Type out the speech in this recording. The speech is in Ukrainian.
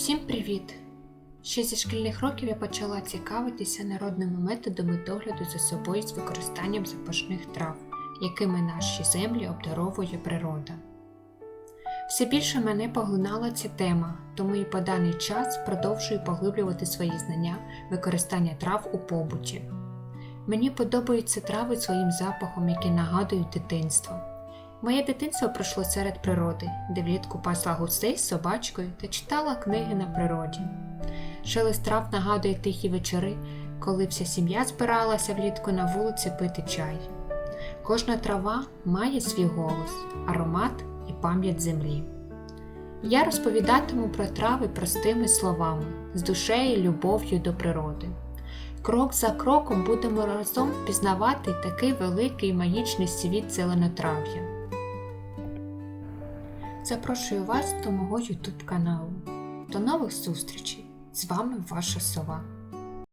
Всім привіт! Ще зі шкільних років я почала цікавитися народними методами догляду за собою з використанням запашних трав, якими наші землі обдаровує природа. Все більше мене поглинала ця тема, тому і по даний час продовжую поглиблювати свої знання використання трав у побуті. Мені подобаються трави своїм запахом, які нагадують дитинство. Моє дитинство пройшло серед природи, де влітку пасла гусей з собачкою та читала книги на природі. Шелест трав нагадує тихі вечори, коли вся сім'я збиралася влітку на вулиці пити чай. Кожна трава має свій голос, аромат і пам'ять землі. Я розповідатиму про трави простими словами, з душею любов'ю до природи. Крок за кроком будемо разом пізнавати такий великий магічний світ зеленотрав'я. Запрошую вас до мого YouTube каналу. До нових зустрічей! З вами ваша сова.